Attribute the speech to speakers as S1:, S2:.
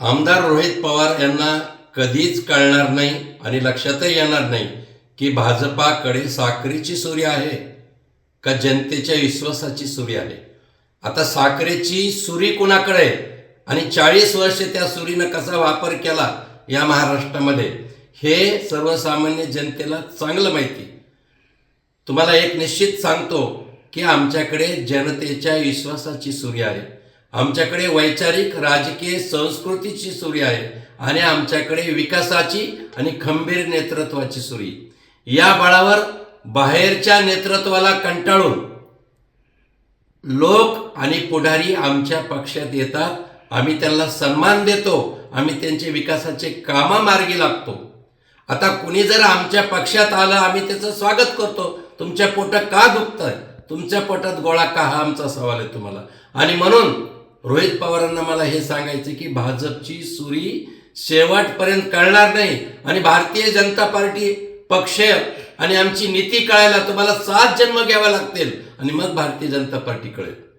S1: आमदार रोहित पवार यांना कधीच कळणार नाही आणि लक्षातही येणार नाही की भाजपाकडे साखरेची सुरी आहे का जनतेच्या विश्वासाची सुरी आहे. आता साखरेची सुरी कुणाकडे आहे? आणि चाळीस वर्ष त्या सुरीनं कसा वापर केला या महाराष्ट्रामध्ये? हे सर्वसामान्य जनतेला चांगलं माहिती. तुम्हाला एक निश्चित सांगतो की आमच्याकडे जनतेच्या विश्वासाची सुरी आहे. आमच्याकडे वैचारिक राजकीय संस्कृतीची सुरी आहे आणि आमच्याकडे विकासाची आणि खंबीर नेतृत्वाची सुरी. या बळावर बाहेरच्या नेतृत्वाला कंटाळून लोक आणि पुढारी आमच्या पक्षात येतात. आम्ही त्यांना सन्मान देतो. आम्ही त्यांचे विकासाचे कामा मार्गी लागतो. आता कुणी जर आमच्या पक्षात आलं आम्ही त्याचं स्वागत करतो. तुमच्या पोटात का दुखतंय? तुमच्या पोटात गोळा का हा आमचा सवाल आहे तुम्हाला. आणि म्हणून रोहित पवारांना मला हे सांगायचं की भाजपची सुरी शेवटपर्यंत कळणार नाही. आणि भारतीय जनता पार्टी पक्ष आणि आमची नीती कळायला तुम्हाला सात जन्म घ्यावा लागतील. आणि मग भारतीय जनता पार्टी कळेल.